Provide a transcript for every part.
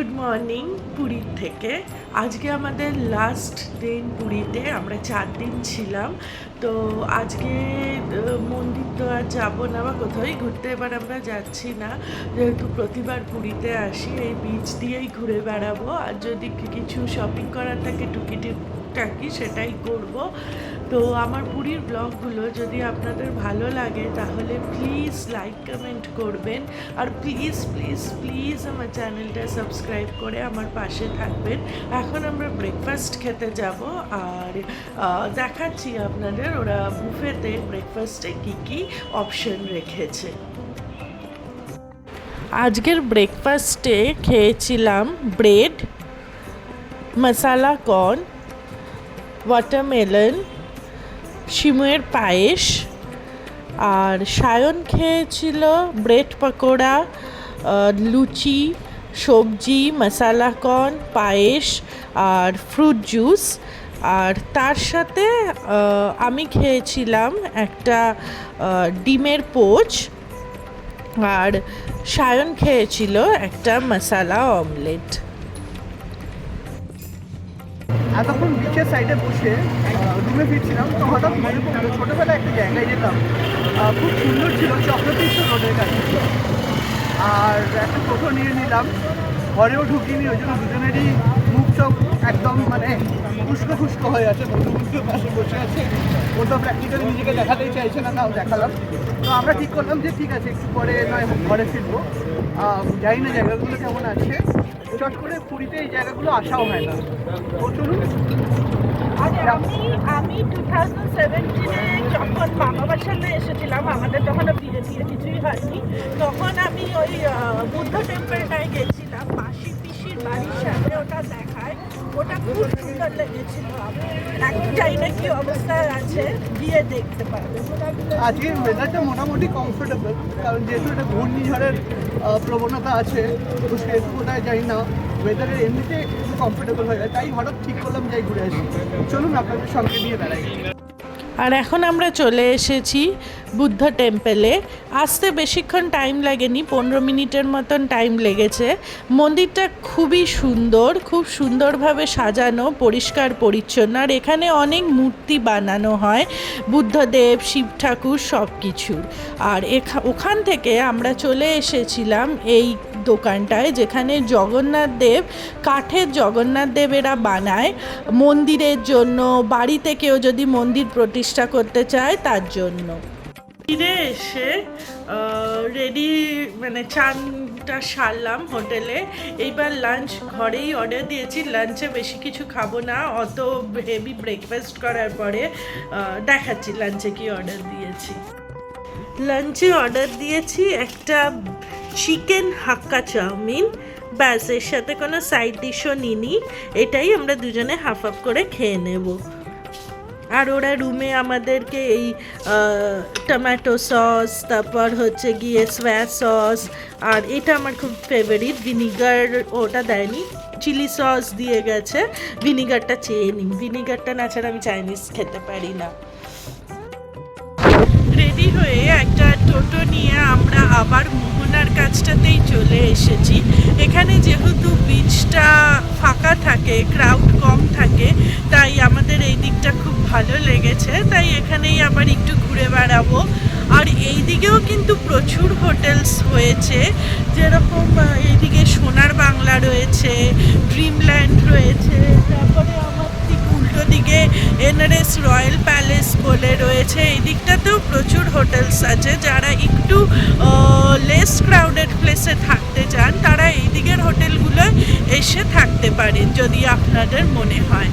Good morning পুরীর থেকে। আজকে আমাদের লাস্ট দিন পুরীতে, আমরা চার দিন ছিলাম। তো আজকে মন্দির তো আর যাব না বা কোথাওই ঘুরতে, এবার আমরা যাচ্ছি না। যেহেতু প্রতিবার পুরীতে আসি, এই বিচ দিয়েই ঘুরে বেড়াবো। আর যদি কিছু শপিং করার থাকে টুকিটি টাকি, সেটাই করব। তো আমার পুরীর ব্লগগুলো যদি আপনাদের ভালো লাগে, তাহলে প্লিজ লাইক কমেন্ট করবেন। আর প্লিজ প্লিজ প্লিজ আমার চ্যানেলটা সাবস্ক্রাইব করে আমার পাশে থাকবেন। এখন আমরা ব্রেকফাস্ট খেতে যাব। আর দেখাচ্ছি আপনাদের ওরা বুফেতে ব্রেকফাস্টে কী কী অপশন রেখেছে। আজকের ব্রেকফাস্টে খেয়েছিলাম ব্রেড মশালা কর্ন ওয়াটারমেলন শিমুয়ের পায়েস। আর সায়ন খেয়েছিল ব্রেড পকোড়া লুচি, সবজি, মশালা কর্ন, পায়েস আর ফ্রুট জুস। আর তার সাথে আমি খেয়েছিলাম একটা ডিমের পোচ। আর সায়ন খেয়েছিল একটা মশালা অমলেট। এতক্ষণ বিচের সাইডে বসে রুমে ফিরছিলাম, তো হঠাৎ মনে পড়ল, ছোটোবেলায় একটা জায়গায় যেতাম। খুব সুন্দর ছিল, চক্রতীর্থ রোডের কাছে। আর একটা টোটো নিয়ে নিলাম। ঘরেও ঢুকিনি, ওই জন্য দুজনেরই চোখ একদম মানে খুশকো খুশকো হয়ে আছে বন্ধু পাশে বসে আছে। ও তো প্র্যাকটিক্যালি নিজেকে দেখাতেই চাইছে না, তাও দেখালাম। তো আমরা ঠিক করলাম যে ঠিক আছে, একটু পরে নয় ঘরে ফিরবো। জানি না জায়গাগুলো কেমন আছে। চট করে পুরীতে এই জায়গাগুলো আসাও হয় না। তো চলুন। আমি আমি টু থাউজেন্ড সেভেন্টিনে যখন মামা বাসাতে এসেছিলাম, আমাদের তখন বিয়ে টিয়ে কিছুই হয়নি, তখন আমি ওই বুদ্ধ টেম্পলটায় গেছিলাম মাসি পিসির বাড়ির সাথে ওটা ওটা খুব সুন্দর লেগেছিল। এখন জানি না কি অবস্থায় আছে গিয়ে দেখতে পারবে। আজকের ওয়েদারটা মোটামুটি কমফোর্টেবল কারণ যেহেতু এটা ঘূর্ণিঝড়ের প্রবণতা আছে তো সেহেতু কোথায় যাই না ওয়েদারের এমনিতে একটু কমফোর্টেবল হয়ে যায়। তাই হঠাৎ ঠিক করলাম যাই ঘুরে আসি। চলুন আপনাদের সঙ্গে নিয়ে বেড়াই। আর এখন আমরা চলে এসেছি বুদ্ধ টেম্পেলে। আসতে বেশিক্ষণ টাইম লাগেনি, পনেরো মিনিটের মতন টাইম লেগেছে। মন্দিরটা খুবই সুন্দর, খুব সুন্দরভাবে সাজানো, পরিষ্কার, পরিচ্ছন্ন, আর এখানে অনেক মূর্তি বানানো হয়, বুদ্ধদেব, শিব ঠাকুর সব কিছুর আর এখা- ওখান থেকে আমরা চলে এসেছিলাম এই দোকানটায়, যেখানে জগন্নাথ দেব, কাঠের জগন্নাথ দেব এরা বানায়। মন্দিরের জন্য, বাড়িতে কেউ যদি মন্দির প্রতিষ্ঠা করতে চায়, তার জন্য। ফিরে এসে রেডি মানে চানটা সারলাম হোটেলে। এইবার লাঞ্চ ঘরেই অর্ডার দিয়েছি। লাঞ্চে বেশি কিছু খাব না। অত হেভি ব্রেকফাস্ট করার পরে দেখাচ্ছি লাঞ্চে কি অর্ডার দিয়েছি। লাঞ্চে অর্ডার দিয়েছি একটা চিকেন হাক্কা চাউমিন। ব্যাস, এর সাথে কোনো সাইড ডিশও নিনি এটাই আমরা দুজনে হাফ হাফ করে খেয়ে নেব। আর ওরা রুমে আমাদেরকে এই টমেটো সস তারপর হচ্ছে গিয়ে সোয়া সস আর এটা আমার খুব ফেভারিট ভিনিগার ওটা দেয়নি চিলি সস দিয়ে গেছে ভিনিগারটা চেয়ে নিই। ভিনিগারটা না ছাড়া আমি চাইনিজ খেতে পারি না। রেডি হয়ে একটা টোটো নিয়ে আমরা আবার মোহনার কাছটাতেই চলে এসেছি। এখানে যেহেতু বিচটা ফাঁকা থাকে ক্রাউড কম থাকে, তাই আমাদের এই দিকটা খুব ভালো লেগেছে, তাই এখানেই আবার একটু ঘুরে বেড়াবো। আর এই দিকেও কিন্তু প্রচুর হোটেলস হয়েছে, যেরকম এইদিকে সোনার বাংলা রয়েছে, ড্রিমল্যান্ড রয়েছে, তারপরে আমার ঠিক উল্টো দিকে এনআরএস রয়্যাল প্যালেস বলে রয়েছে। এই দিকটাতেও প্রচুর হোটেলস আছে, যারা একটু লেস ক্রাউডেড প্লেসে থাকতে চান, তারা এই দিকের হোটেলগুলোয় এসে থাকতে পারেন, যদি আপনাদের মনে হয়।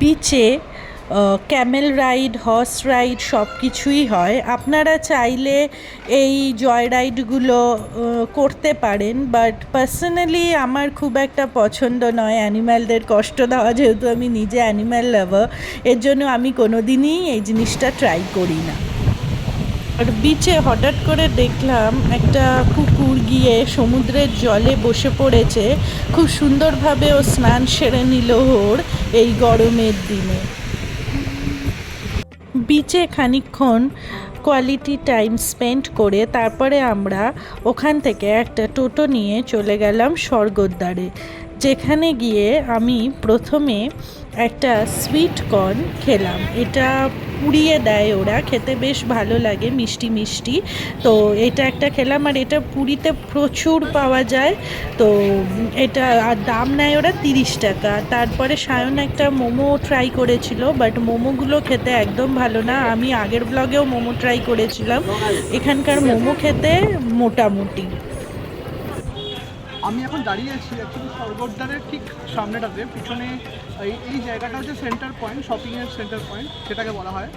বিচে ক্যামেল রাইড হর্স রাইড সব কিছুই হয়। আপনারা চাইলে এই জয় রাইডগুলো করতে পারেন বাট পার্সোনালি আমার খুব একটা পছন্দ নয়। অ্যানিম্যালদের কষ্ট দেওয়া, যেহেতু আমি নিজে অ্যানিম্যাল লাভার এর জন্য আমি কোনো দিনই এই জিনিসটা ট্রাই করি না। আর বিচে হঠাৎ করে দেখলাম একটা কুকুর গিয়ে সমুদ্রের জলে বসে পড়েছে। খুব সুন্দরভাবে ও স্নান সেরে নিল ওর এই গরমের দিনে। বিচে খানিকক্ষণ কোয়ালিটি টাইম স্পেন্ড করে তারপরে আমরা ওখান থেকে একটা টোটো নিয়ে চলে গেলাম স্বর্গদ্বারে, যেখানে গিয়ে আমি প্রথমে একটা সুইট কর্ন খেলাম। এটা পুড়িয়ে দেয় ওরা, খেতে বেশ ভালো লাগে, মিষ্টি মিষ্টি। তো এটা একটা খেলাম আর এটা পুরীতে প্রচুর পাওয়া যায়। তো এটা আর দাম নেয় ওরা তিরিশ টাকা। তারপরে সায়ন একটা মোমো ট্রাই করেছিল বাট মোমোগুলো খেতে একদম ভালো না। আমি আগের ব্লগেও মোমো ট্রাই করেছিলাম। এখানকার মোমো খেতে মোটামুটি। আমি এখন দাঁড়িয়ে আছি অ্যাকচুয়ালি স্বর্গদ্বারের ঠিক সামনেটাতে। পিছনে এই এই জায়গাটা হচ্ছে সেন্টার পয়েন্ট শপিংয়ের সেন্টার পয়েন্ট সেটাকে বলা হয়।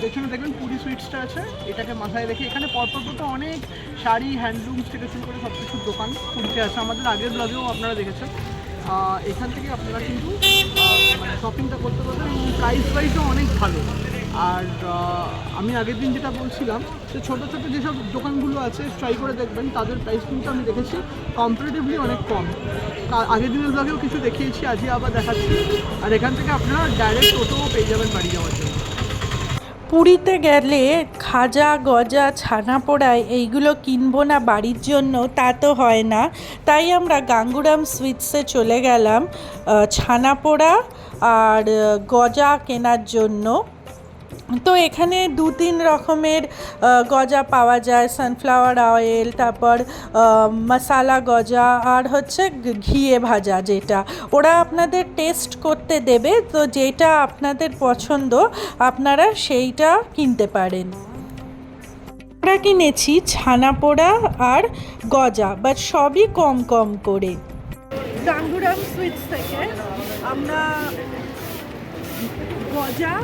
পেছনে দেখবেন পুরি সুইটসটা আছে, এটাকে মাথায় রেখে এখানে পরপর তো অনেক শাড়ি হ্যান্ডলুমস থেকে শুরু করে সব কিছুর দোকান পুরীতে আছে। আমাদের আগের ব্লগেও আপনারা দেখেছেন। এখান থেকে আপনারা কিন্তু মানে শপিংটা করতে পারবেন এবং প্রাইস ওয়াইজও অনেক ভালো। আর আমি আগের দিন যেটা বলছিলাম যে ছোটো ছোটো যেসব দোকানগুলো আছে ট্রাই করে দেখবেন, তাদের প্রাইস কিন্তু আমি দেখেছি কম্পারেটিভলি অনেক কম। আগের দিনের ব্লগেও কিছু দেখিয়েছি, আজই আবার দেখাচ্ছি। আর এখান থেকে আপনারা ডাইরেক্ট টোটোও পেয়ে যাবেন বাড়ি যাওয়ার জন্য। পুরীতে গেলে খাজা, গজা ছানা পোড়ায় এইগুলো কিনবো না বাড়ির জন্য, তা তো হয় না। তাই আমরা গাঙ্গুরাম সুইটসে চলে গেলাম ছানা পোড়া আর গজা কেনার জন্য। তো এখানে দু তিন রকমের গজা পাওয়া যায় সানফ্লাওয়ার অয়েল তারপর মশালা গজা, আর হচ্ছে ঘিয়ে ভাজা যেটা। ওরা আপনাদের টেস্ট করতে দেবে, তো যেটা আপনাদের পছন্দ, আপনারা সেইটা কিনতে পারেন। আমরা কিনেছি ছানা পোড়া আর গজা বাট সবই কম কম করে। গাঙ্গুরাম সুইটস থেকে আমরা গজা,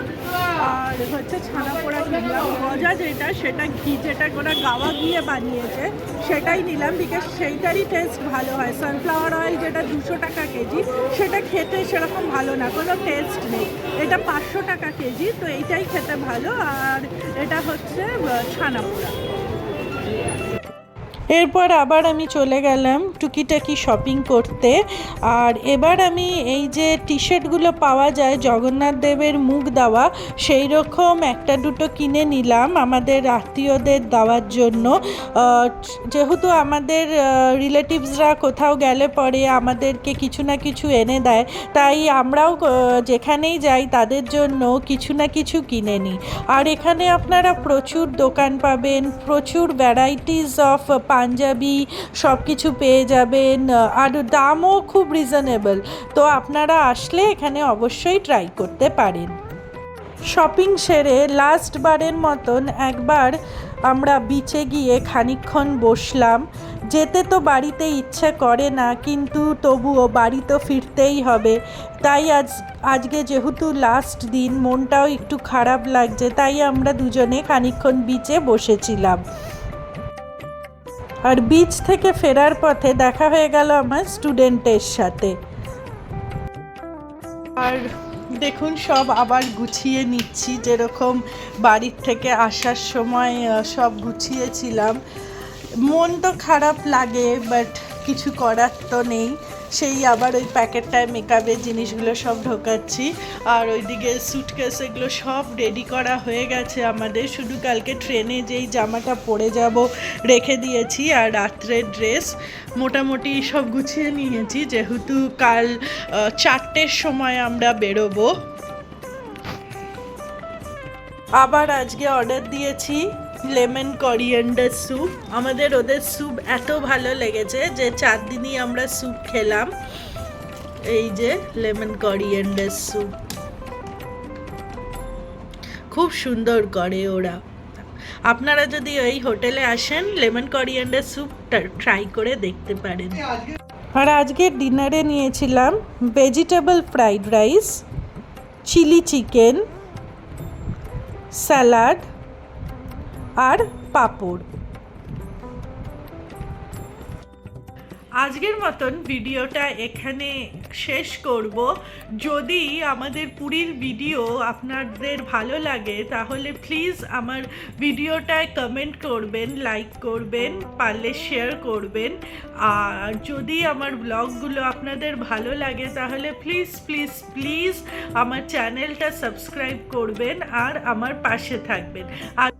আর হচ্ছে ছানা পোড়া কিনলাম গজা যেটা, সেটা ঘি যেটা ওরা গাওয়া গিয়ে বানিয়েছে, সেটাই নিলাম বিকজ সেইটারই টেস্ট ভালো হয়। সানফ্লাওয়ার অয়েল যেটা দুশো টাকা কেজি, সেটা খেতে সেরকম ভালো না, কোনো টেস্ট নেই। এটা পাঁচশো টাকা কেজি, তো এইটাই খেতে ভালো। আর এটা হচ্ছে ছানা পোড়া। এরপর আবার আমি চলে গেলাম টুকিটাকি শপিং করতে। আর এবার আমি এই যে টি শার্টগুলো পাওয়া যায়, জগন্নাথ দেবের মুখ দেওয়া সেই রকম একটা দুটো কিনে নিলাম আমাদের আত্মীয়দের দেওয়ার জন্য। যেহেতু আমাদের রিলেটিভসরা কোথাও গেলে পরে আমাদেরকে কিছু না কিছু এনে দেয়, তাই আমরাও যেখানেই যাই তাদের জন্য কিছু না কিছু কিনে নিই। আর এখানে আপনারা প্রচুর দোকান পাবেন, প্রচুর ভ্যারাইটিস অফ পাঞ্জাবি সব কিছু পেয়ে যাবেন আর দামও খুব রিজনেবল তো আপনারা আসলে এখানে অবশ্যই ট্রাই করতে পারেন। শপিং সেরে লাস্ট বারের মতন একবার আমরা বিচে গিয়ে খানিকক্ষণ বসলাম। যেতে তো বাড়িতে ইচ্ছে করে না, কিন্তু তবুও বাড়ি তো ফিরতেই হবে। তাই আজ, আজকে যেহেতু লাস্ট দিন, মনটাও একটু খারাপ লাগছে, তাই আমরা দুজনে খানিকক্ষণ বিচে বসেছিলাম। আর বিচ থেকে ফেরার পথে দেখা হয়ে গেল আমার স্টুডেন্টের সাথে। আর দেখুন, সব আবার গুছিয়ে নিচ্ছি। যেরকম বাড়ির থেকে আসার সময় সব গুছিয়েছিলাম। মন তো খারাপ লাগে বাট কিছু করার তো নেই। সেই আবার ওই প্যাকেটটায় মেকআপের জিনিসগুলো সব ঢোকাচ্ছি। আর ওইদিকে সুটকেস এগুলো সব রেডি করা হয়ে গেছে আমাদের। শুধু কালকে ট্রেনে যেই জামাটা পরে যাব রেখে দিয়েছি আর রাত্রের ড্রেস মোটামুটি সব গুছিয়ে নিয়েছি। যেহেতু কাল চারটের সময় আমরা বেরোবো। আবার আজকে অর্ডার দিয়েছি লেমন করিয়েন্ডার স্যুপ আমাদের ওদের স্যুপ এত ভালো লেগেছে যে চার দিনই আমরা স্যুপ খেলাম। এই যে লেমন করিয়েন্ডার স্যুপ খুব সুন্দর করে ওরা। আপনারা যদি এই হোটেলে আসেন, লেমন করিয়েন্ডার স্যুপ ট্রাই করে দেখতে পারেন। আর আজকে ডিনারে নিয়েছিলাম vegetable fried rice chilli chicken salad আর পাঁপড়। আজকের মতন ভিডিওটা এখানে শেষ করব। যদি আমাদের পুরীর ভিডিও আপনাদের ভালো লাগে, তাহলে প্লিজ আমার ভিডিওটায় কমেন্ট করবেন লাইক করবেন, পারলে শেয়ার করবেন। আর যদি আমার ব্লগগুলো আপনাদের ভালো লাগে, তাহলে প্লিজ প্লিজ প্লিজ আমার চ্যানেলটা সাবস্ক্রাইব করবেন আর আমার পাশে থাকবেন। আর